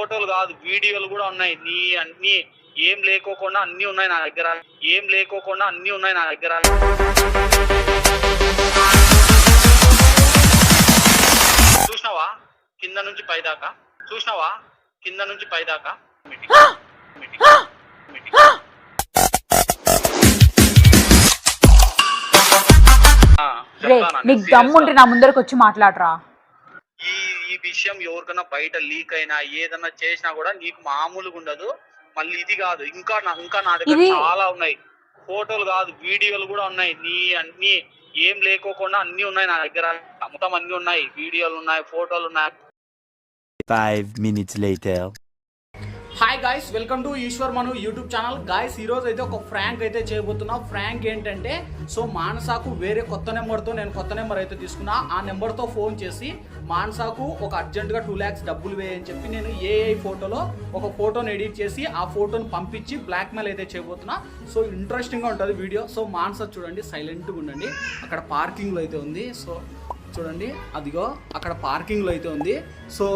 ఫోటోలు కాదు వీడియోలు కూడా ఉన్నాయి. నీ అన్ని ఏం లేకోకుండా అన్ని ఉన్నాయి నా దగ్గర. ఏం లేకోకుండా అన్ని ఉన్నాయి నా దగ్గర. చూసినావా? కింద నుంచి పైదాకా. చూసినావా? కింద నుంచి పైదాకా? నీకు దమ్ముంటే. నా ముందరకు వచ్చి మాట్లాడరా. ఈ విషయం ఎవరికైనా బయట లీక్ అయినా ఏదన్నా చేసినా కూడా నీకు మామూలుగా ఉండదు. మళ్ళీ ఇది కాదు ఇంకా నా ఇంకా నా దగ్గర చాలా ఉన్నాయి. ఫోటోలు కాదు వీడియోలు కూడా ఉన్నాయి. నీ అన్ని ఏం లేకోకుండా అన్ని ఉన్నాయి నా దగ్గర. మొత్తం అన్ని ఉన్నాయి. వీడియోలు ఉన్నాయి ఫోటోలు ఉన్నాయి. Five minutes later. Guys welcome to Eshwar Manu YouTube channel guys ఈరోజు అయితే ఒక ఫ్రాంక్ అయితే చేయబోతున్నా. ఫ్రాంక్ ఏంటంటే సో మానసాకు వేరే కొత్త నెంబర్తో నేను కొత్త నెంబర్ అయితే తీసుకున్నా. ఆ నెంబర్తో ఫోన్ చేసి మానసాకు ఒక అర్జెంటుగా టూ ల్యాక్స్ డబ్బులు వేయని చెప్పి నేను ఏఐ ఫోటోలో ఒక ఫోటోని ఎడిట్ చేసి ఆ ఫోటోని పంపించి బ్లాక్మెయిల్ అయితే చేయబోతున్నా. సో ఇంట్రెస్టింగ్గా ఉంటుంది వీడియో సో మానసా చూడండి సైలెంట్గా ఉండండి. అక్కడ పార్కింగ్లో అయితే ఉంది. సో చూడండి అదిగో అక్కడ పార్కింగ్లో అయితే ఉంది. సో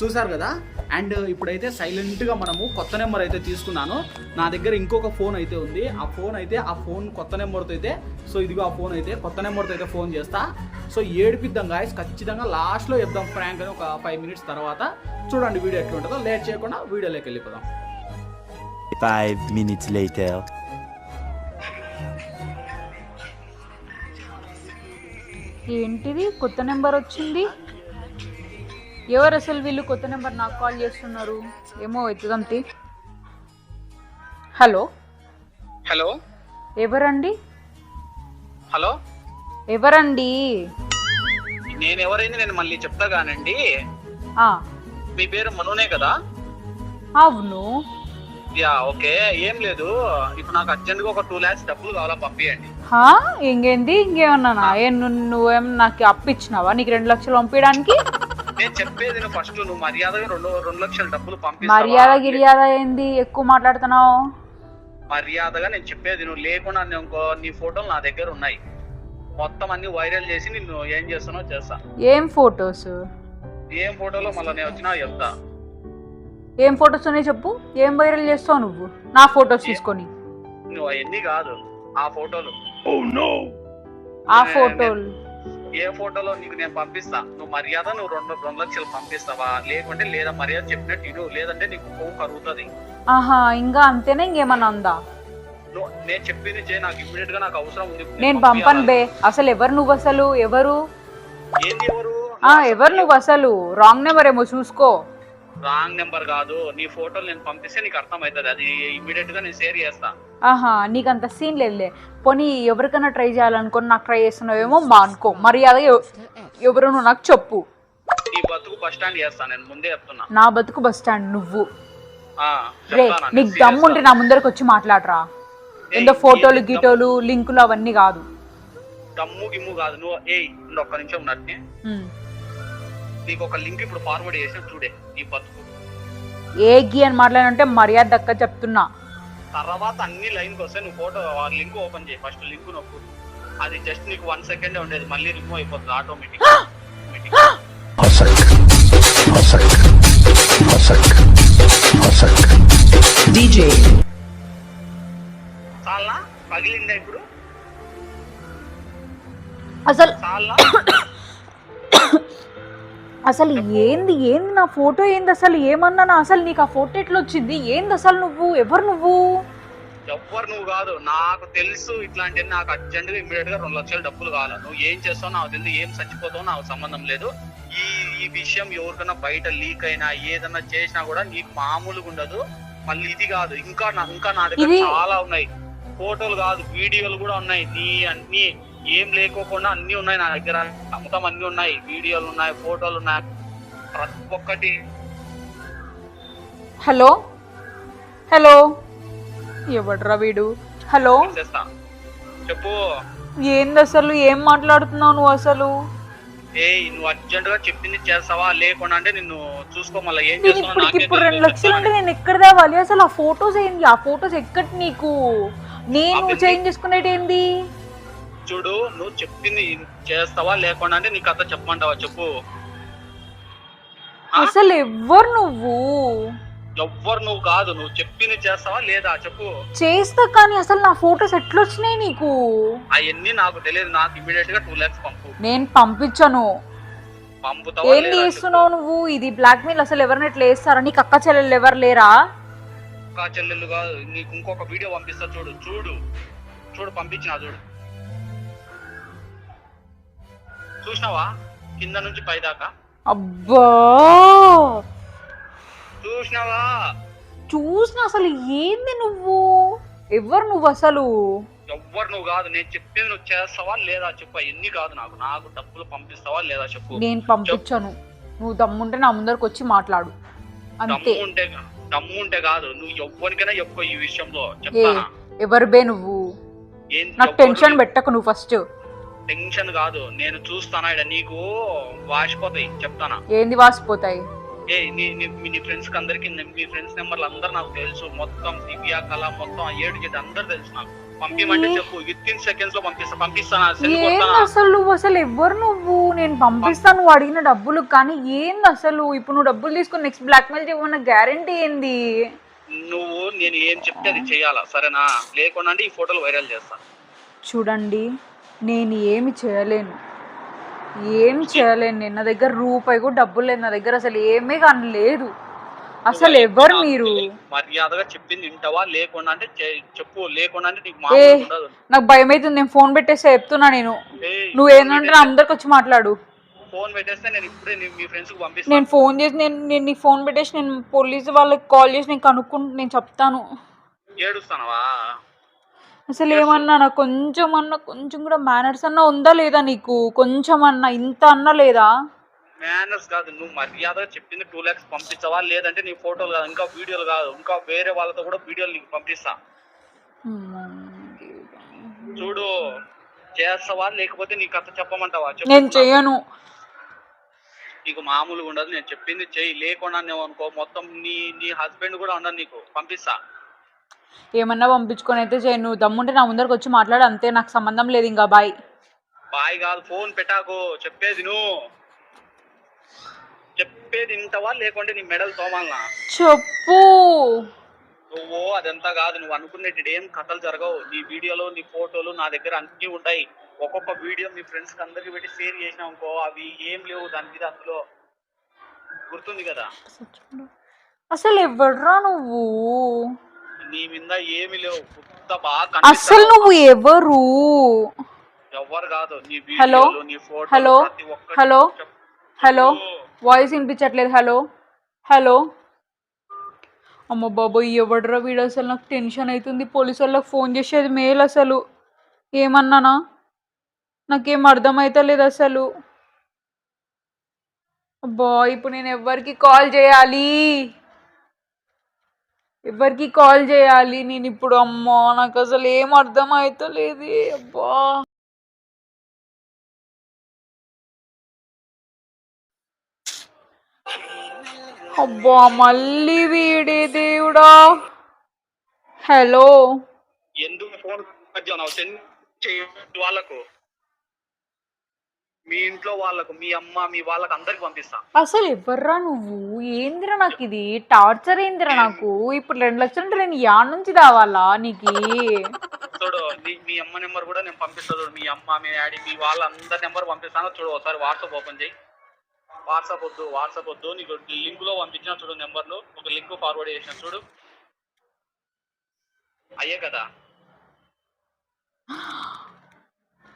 చూసారు కదా? అండ్ ఇప్పుడైతే సైలెంట్గా మనము కొత్త నెంబర్ అయితే తీసుకున్నాను. నా దగ్గర ఇంకొక ఫోన్ అయితే ఉంది. ఆ ఫోన్ అయితే ఆ ఫోన్ కొత్త నెంబర్తో అయితే సో ఇదిగో ఆ ఫోన్ అయితే కొత్త నెంబర్తో అయితే ఫోన్ చేస్తా. సో ఏడిపిద్దాం గాయస్ ఖచ్చితంగా లాస్ట్లో చెప్దాం ఫ్రాంక్ అని ఒక ఫైవ్ మినిట్స్ తర్వాత. చూడండి వీడియో ఎట్లా ఉంటుందో లేట్ చేయకుండా వీడియోలోకి వెళ్ళిపోదాం. ఫైవ్ మినిట్స్ లేటర్ ఏంటిది? కొత్త నెంబర్ వచ్చింది. ఎవరు అసలు వీళ్ళు కొత్త నెంబర్ నాకు కాల్ చేస్తున్నారు? ఏమో ఎత్తుదంతి హలో. హలో. ఎవరండి? హలో. ఎవరండి? నేను ఎవరైంది నేను మళ్ళీ చెప్తా కానండి మీ పేరు మనునే కదా? అవును. Yeah okay. ఏం లేదు. ఇప్పుడు నాకు అర్జెంట్గా ఒక టూ ల్యాక్స్ డబ్బులు కావాలా పంపించండి హా? ఇంకేంది? ఇంకేమన్నానా? ఏ నువ్వు నాకు అప్పు ఇచ్చినావా? నీకు రెండు లక్షలు పంపించడానికి నేను చెప్పేది నువ్వు ఫస్ట్ నువ్వు మర్యాదగా రెండు రెండు లక్షల డబ్బులు పంపిస్తావా? మర్యాద గిర్యాద ఏంది? ఎక్కువ మాట్లాడుతున్నావు. మర్యాదగా నేను చెప్పేది నువ్వు లేకుండా నేను ఇంకో నీ ఫోటోలు నా దగ్గర ఉన్నాయి. మొత్తం అన్ని వైరల్ చేసి నిన్ను ఏం చేస్తానో చేస్తా. ఏం ఫొటోస్? ఏం ఫోటోలో మళ్ళీ నేను వచ్చినా చెప్తా. ఏం ఫొటోస్ ఉన్నాయి చెప్పు? ఏం వైరల్ చేస్తావు నువ్వు? నా ఫొటోస్ తీసుకొని. నువ్వు అవన్నీ కాదు. ఆ ఫోటోలు. ఆ ఏ, ఫోటోలు. ఏ ఫోటోలో నీకు నేను పంపిస్తా? నువ్వు మర్యాద నువ్వు రెండు రెండు లక్షలు పంపిస్తావా? లేకుంటే లేదా మర్యాద చెప్పినట్టు ఇను లేదంటే నీకు కొవ్వు కరుగుతుంది. ఆహా ఇంకా అంతేనా? ఇంకేమన్నా ఉందా? నేను చెప్పింది చేయి. నాకు ఇమ్మీడియట్గా నాకు అవసరం ఉంది. నేను పంపను బే. అసలు ఎవరు నువ్వు అసలు? ఎవరు? ఏంది ఎవరు? ఆ ఎవరు నువ్వు అసలు? రాంగ్ నెంబర్ ఏమో చూసుకో. రాంగ్ నెంబర్ కాదు. నీ ఫోటోలు నేను పంపిస్తే నీకు అర్థం అవుతుంది అది ఇమ్మీడియట్గా నేను షేర్ చేస్తా. ఆహా నీకు అంత సీన్ లేదులే. పోనీ ఎవరికైనా ట్రై చేయాలనుకొని నాకు ట్రై చేస్తున్నావేమో మా అనుకో. మర్యాద ఎవ- ఎవరు నాకు చెప్పు. నీ బతుకు బస్ స్టాండ్ చేస్తా. నేను ముందే చెప్తున్నా. నా బతుకు బస్ స్టాండ్ నువ్వు. ఆ, రే చెప్తానా? నేను నీకు దమ్ముంటే గా. నా ముందరకు వచ్చి మాట్లాడరా. ఏయ్, ఏందో ఫోటోలు ఏంది గిటోలు లింకులు అవన్నీ కాదు. దమ్ము గిమ్ము కాదు. నువ్వు ఏయ్ ఉండు ఒక్క నిమిషం ఉన్నట్టు ఉమ్. నీకు ఒక లింక్ ఇప్పుడు ఫార్వర్డ్ చేసిన చూడే నీ బతుకు. ఏ గి అని మాట్లాడంటే మర్యాద దక్క చెప్తున్నా. తర్వాత అన్ని లైన్కి వస్తాయి నువ్వు ఫోటో ఆ లింక్ ఓపెన్ చేయి. ఫస్ట్ లింక్ నొక్కు. అది జస్ట్ నీకు వన్ సెకండ్ ఉండేది. మళ్ళీ రిమూవ్ అయిపోతుంది ఆటోమేటిక్ చాలా పగిలిందా ఇప్పుడు? అసలు చాలా అసలు ఏంది ఏంది నా ఫోటో ఏంది అసలు ఏమన్నా అసలు నీకు ఆ ఫోటో ఎట్లా వచ్చింది ఏంది అసలు నువ్వు? ఎవరు నువ్వు? ఎవ్వరు నువ్వు కాదు. నాకు తెలుసు ఇట్లాంటి నాకు అర్జెంట్గా ఇమీడియట్గా రెండు లక్షల డబ్బులు కావాలి. నువ్వు ఏం చేస్తావు నాకు తెలియదు. ఏం చచ్చిపోతావు నాకు సంబంధం లేదు. ఈ ఈ విషయం ఎవరికైనా బయట లీక్ అయినా ఏదన్నా చేసినా కూడా నీకు మామూలుగా ఉండదు. మళ్ళీ ఇది కాదు. ఇంకా నా ఇంకా నా దగ్గర చాలా ఉన్నాయి. ఫోటోలు కాదు వీడియోలు కూడా ఉన్నాయి. నీ అన్ని ఏం లేకోకుండా అన్ని ఉన్నాయి నా దగ్గర. మొత్తం అన్ని ఉన్నాయి. వీడియోలు ఉన్నాయి ఫోటోలు ఉన్నాయి. ప్రతి ఒక్కటి. హలో? హలో? ఎవడ్రా వీడు? హలో? చెప్పు. ఏంది అసలు? ఏం మాట్లాడుతున్నావు నువ్వు అసలు? ఏ నువ్వు అర్జెంట్గా చెప్పింది చేస్తావా? లేకుండా అంటే నిన్ను చూసుకో మళ్ళీ. ఏం నేను చేస్తున్నావు ఇప్పుడు రెండు లక్షలు అంటే. నేను ఎక్కడ తేవాలి? అసలు ఆ ఫొటోస్ ఏంది? ఆ ఫొటోస్ ఎక్కడి నీకు? నేను చేంజ్ చేసుకునేది ఏంది? చూడు నువ్వు చెప్పింది చేస్తావా లేకుండా అంటే నీకు కథ చెప్పమంటావా? చెప్పు? అసలు ఎవ్వరు నువ్వు? ఎవ్వరు నువ్వు కాదు. నువ్వు చెప్పింది చేస్తావా లేదా? చెప్పు. చేస్తా కానీ అసలు నా ఫొటోస్ ఎట్లొచ్చినాయి నీకు? అవన్నీ నాకు తెలియదు. నాకు ఇమీడియట్గా టూ లాక్స్ పంపు. నేను పంపించను. పంపుతావా ఏం చేస్తున్నావు నువ్వు? ఇది బ్లాక్ మెయిల్ అసలు ఎవరిని ఎట్లా వేస్తారా నీకు అక్క చెల్లెలు ఎవరు లేరా. అక్క చెల్లెలు కాదు నీకు ఇంకొక వీడియో పంపిస్తా చూడు చూడు. చూడు పంపించిన చూడు. చూసినావా? కింద నుంచి పై దాకా అబ్బా! చూసినావా? చూసిన అసలు ఏంది నువ్వు? ఎవరు నువ్వు అసలు? ఎవ్వరు నువ్వు కాదు నేను చెప్పింది నువ్వు చేస్తావా లేదా చెప్పు. ఎన్ని కాదు నాకు. నాకు డబ్బులు పంపిస్తావా లేదా చెప్పు. నేను పంపించను. నువ్వు దమ్ముంటే నా ముందరకు వచ్చి మాట్లాడు. అంతే. దమ్ము ఉంటే కాదు నువ్వు ఎవ్వరికైనా చెప్పు ఈ విషయంలో. చెప్తానా ఎవరు బే నువ్వు? నాకు టెన్షన్ పెట్టకు నువ్వు ఫస్ట్. టెన్షన్ కాదు నేను చూస్తానా ఈడ నీకు? వాసిపోతాయి చెప్తానా? ఏంది వాసిపోతాయి? ఏ నీ నీ ఫ్రెండ్స్కి అందరికి మీ ఫ్రెండ్స్ నెంబర్లు అందరు నాకు తెలుసు. మొత్తం దివ్య కళ మొత్తం ఏడు జెడ్ అందరు తెలుసు నాకు. పంపిమంటే? చెప్పు. విత్ ఇన్ సెకండ్స్లో పంపిస్తా. పంపిస్తానా అసలు నువ్వు? అసలు ఎవరు నువ్వు? నేను పంపిస్తాను నువ్వు అడిగిన డబ్బులు. కానీ ఏంది అసలు? ఇప్పుడు నువ్వు డబ్బులు తీసుకుని నెక్స్ట్ బ్లాక్మెయిల్ చేయమన్న గ్యారంటీ ఏంది? నువ్వు నేను ఏం చెప్తే అది చేయాలా? సరేనా? లేకుండా ఈ ఫోటోలు వైరల్ చేస్తా. చూడండి నేను ఏమి చేయలేను. ఏం చేయలేను. నేను నా దగ్గర రూపాయి కూడా డబ్బులు లేదు. నా దగ్గర అసలు ఏమీ కానీ లేదు. అసలు ఎవరు మీరు? మర్యాదగా చెప్పింది వింటావా? లేకుండా అంటే చెప్పు లేకుండా అంటే నీకు నాకు భయం అవుతుంది నేను ఫోన్ పెట్టేస్తే చెప్తున్నా నేను. నువ్వు ఏంటంటే అందరికి వచ్చి మాట్లాడు. ఫోన్ పెట్టేస్తే నేను ఇప్పుడే నీ- మీ ఫ్రెండ్స్కి పంపిస్తాను నేను ఫోన్ చేసి నేను నేను నీ ఫోన్ పెట్టేసి నేను పోలీస్ వాళ్ళకి కాల్ చేసి నేను కనుక్కుంటు నేను చెప్తాను. ఏడుస్తానవా? అసలు ఏమన్నా నాకు కొంచెం అన్నా కొంచెం కూడా మేనర్స్ అన్నా ఉందా లేదా నీకు? కొంచెం అన్నా ఇంత అన్నా లేదా? మేనర్స్ కాదు. నువ్వు మర్యాదగా చెప్పింది టూ లాక్స్ పంపించవా? లేదంటే నీ ఫోటోలు కాదు. ఇంకా వీడియోలు కాదు. ఇంకా వేరే వాళ్ళతో కూడా వీడియోలు నీకు పంపిస్తా. చూడు చేస్తావా? లేకపోతే నీ కథ చెప్పమంటావా? చెప్పు. నేను చెయ్యను. నీకు మామూలుగా ఉండదు. నేను చెప్పింది చెయ్యి. లేకుండా నువ్వు అనుకో మొత్తం నీ నీ హస్బెండ్ కూడా ఉండదు నీకు. పంపిస్తా. ఏమన్నా పంపించుకొని అయితే చేయి నువ్వు దమ్ముంటే నా ముందరకు వచ్చి మాట్లాడు. అంతే. నాకు సంబంధం లేదు ఇంకా. బాయ్ బాయ్ కాదు. ఫోన్ పెట్టాకు. చెప్పేది నువ్వు. చెప్పేది ఇంతవా? లేకుంటే నీ మెడల్ తోమాలనా చెప్పు. నువ్వు అదంతా కాదు నువ్వు అనుకునేటి ఏం కథలు జరగవు. నీ వీడియోలు నీ ఫోటోలు నా దగ్గర అన్ని ఉంటాయి. ఒక్కొక్క వీడియో మీ ఫ్రెండ్స్కి అందరికి పెట్టి షేర్ చేసినావు అనుకో అవి ఏం లేవు దాని మీద అందులో. గుర్తుంది కదా? అసలు ఎవడ్రా నువ్వు? నీ మీద ఏమి లేవు. బాగా అసలు. నువ్వు ఎవరు? ఎవ్వరు కాదు నీ హలో? వీడియోలు నీ photo hello? Hello? Hello voice వినిపించట్లేదు హలో హలో. అమ్మ బాబోయ్ ఎవడరా వీడు అసలు? నాకు టెన్షన్ అవుతుంది పోలీసు వాళ్ళకి ఫోన్ చేసేది మేలు అసలు. ఏమన్నానా? నాకేం అర్థమవుతలేదు అసలు. అబ్బా ఇప్పుడు నేను ఎవరికి కాల్ చేయాలి? ఎవరికి కాల్ చేయాలి? నేను ఇప్పుడు అమ్మ నాకు అసలు ఏం అర్థం అవుతలేదు అబ్బా. అబ్బా మళ్ళీ వీడే దేవుడా? హలో ఎందుకు ఫోన్ సెండ్ వాళ్ళకు. మీ ఇంట్లో వాళ్ళకు మీ అమ్మ మీ వాళ్ళకి అందరికి పంపిస్తా. అసలు ఎవర్రా నువ్వు? ఏందిరా నాకు ఇది? టార్చర్ ఏందిరా నాకు? ఇప్పుడు రెండు లక్షలు నేను యాడ్ నుంచి రావాలా నీకు? చూడు మీ అమ్మ నెంబర్ కూడా నేను పంపిస్తా చూడు. మీ అమ్మ మీ డాడీ మీ వాళ్ళందరి నెంబర్ పంపిస్తాను. చూడు ఒకసారి వాట్సాప్ ఓపెన్ చేయి. వాట్సాప్ వద్దు వాట్సాప్ వద్దు. నీకు లింక్లో పంపించిన చూడు నెంబర్లు ఒక లింక్ ఫార్వర్డ్ చేసిన చూడు. అయ్యే కదా.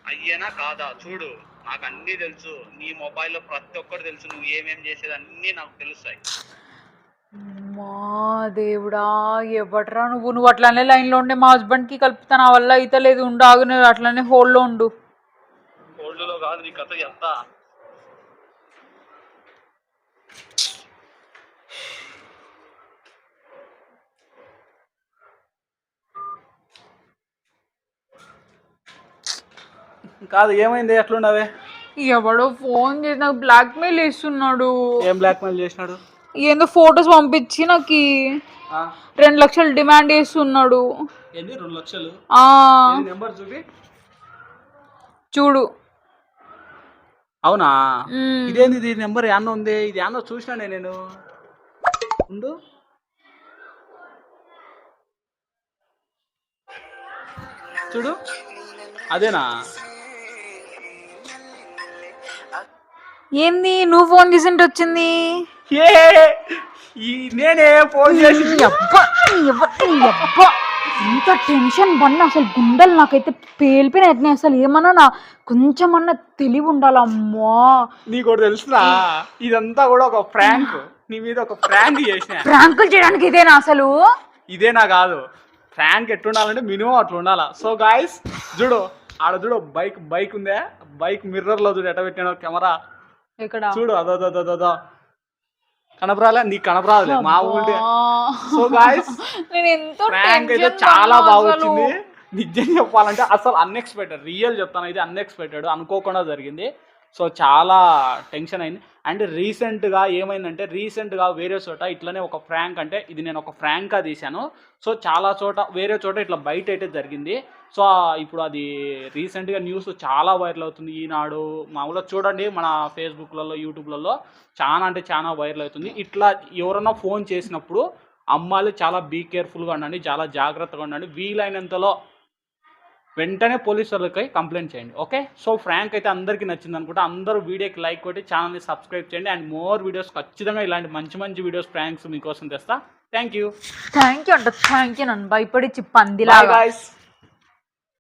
అయ్యేనా కాదా? చూడు నాకు అన్నీ తెలుసు. నీ మొబైల్లో ప్రతి ఒక్కటి తెలుసు. నువ్వు ఏమేం చేసేది అన్నీ నాకు తెలుస్తాయి. మా దేవుడా ఎవట్రా నువ్వు? నువ్వు అట్లానే లైన్లో ఉండే మా హస్బెండ్కి కలుపుతా నా వల్ల అయితే లేదు. ఉండు ఆగు అట్లానే హోల్డ్లో ఉండు. ఓల్డ్లో కాదు నీ కథ ఎంత కాదు ఏమైంది? ఎట్లున్నావే? ఎవడో ఫోన్ చేసి నాకు బ్లాక్మెయిల్ చేస్తున్నాడు. ఏం బ్లాక్మెయిల్ చేసినాడు? ఏందో ఫొటోస్ పంపించి నాకు రెండు లక్షలు డిమాండ్ చేస్తున్నాడు. రెండు లక్షలు? ఆ. నెంబర్ చూపి. చూడు. అవునా? ఇదేంది? దీని నెంబర్ యాన్న ఉంది. ఇది యాన్న చూసినానే నేను. ఉండు. చూడు. అదేనా? ఏంది? నువ్వు ఫోన్ చేసింటే వచ్చింది? ఏ! నేనే ఫోన్ చేసి అబ్బా అబ్బా. ఇంత టెన్షన్ పడిన అసలు గుండెలు నాకైతే పేలిపోయినాయి అసలు ఏమన్నా నా కొంచెమన్నా తెలివి ఉండాలమ్మా నీకు ఒకటి తెలుసునా ఇదంతా కూడా ఒక ఫ్రాంక్ నీ మీద ఒక ఫ్రాంక్ చేసిన. ప్రాంకులు చేయడానికి ఇదేనా అసలు? ఇదేనా కాదు. ఫ్రాంక్ ఎట్లుండాలంటే మినిమం అట్లా ఉండాలా. సో గాయస్ చూడు ఆడ చూడు బైక్ బైక్ ఉందే. బైక్ మిర్రర్లో చూడు ఎట్ట పెట్టాను కెమెరా. చూడు అదో అదో అదో. కనపరాలే నీకు కనపరాదులే మా ఊళ్ళే. సో గాయస్ నేను ఎంతో ఫ్రాంక్ అయితే చాలా పడ్డా బాగా అసలు. వచ్చింది. నిజం చెప్పాలంటే అసలు అన్ఎక్స్పెక్టెడ్ రియల్ చెప్తాను ఇది అన్ఎక్స్పెక్టెడ్ అనుకోకుండా జరిగింది. సో చాలా టెన్షన్ అయింది. అండ్ రీసెంట్గా ఏమైందంటే రీసెంట్గా వేరే చోట ఇట్లనే ఒక ఫ్రాంక్ అంటే ఇది నేను ఒక ఫ్రాంక్గా తీశాను. సో చాలా చోట వేరే చోట ఇట్లా బయట అయితే జరిగింది. సో ఇప్పుడు అది రీసెంట్గా న్యూస్ చాలా వైరల్ అవుతుంది ఈనాడు. మామూలుగా చూడండి మన ఫేస్బుక్లలో యూట్యూబ్లలో చాలా అంటే చాలా వైరల్ అవుతుంది. ఇట్లా ఎవరన్నా ఫోన్ చేసినప్పుడు అమ్మాయిలు చాలా బీ కేర్ఫుల్గా ఉండండి చాలా జాగ్రత్తగా ఉండండి. వీలైనంతలో వెంటనే పోలీసు వాళ్ళకి కంప్లైంట్ చేయండి ఓకే? సో ఫ్రాంక్ అయితే అందరికీ నచ్చింది అనుకుంటా. అందరూ వీడియోకి లైక్ కొట్టి ఛానల్ని సబ్స్క్రైబ్ చేయండి. అండ్ మోర్ వీడియోస్ ఖచ్చితంగా ఇలాంటి మంచి మంచి వీడియోస్ ఫ్రాంక్స్ మీకోసం తెస్తా. Thank you. థ్యాంక్ యూ అంట. థ్యాంక్ యూ నన్ను. పందిలాగా. గాయస్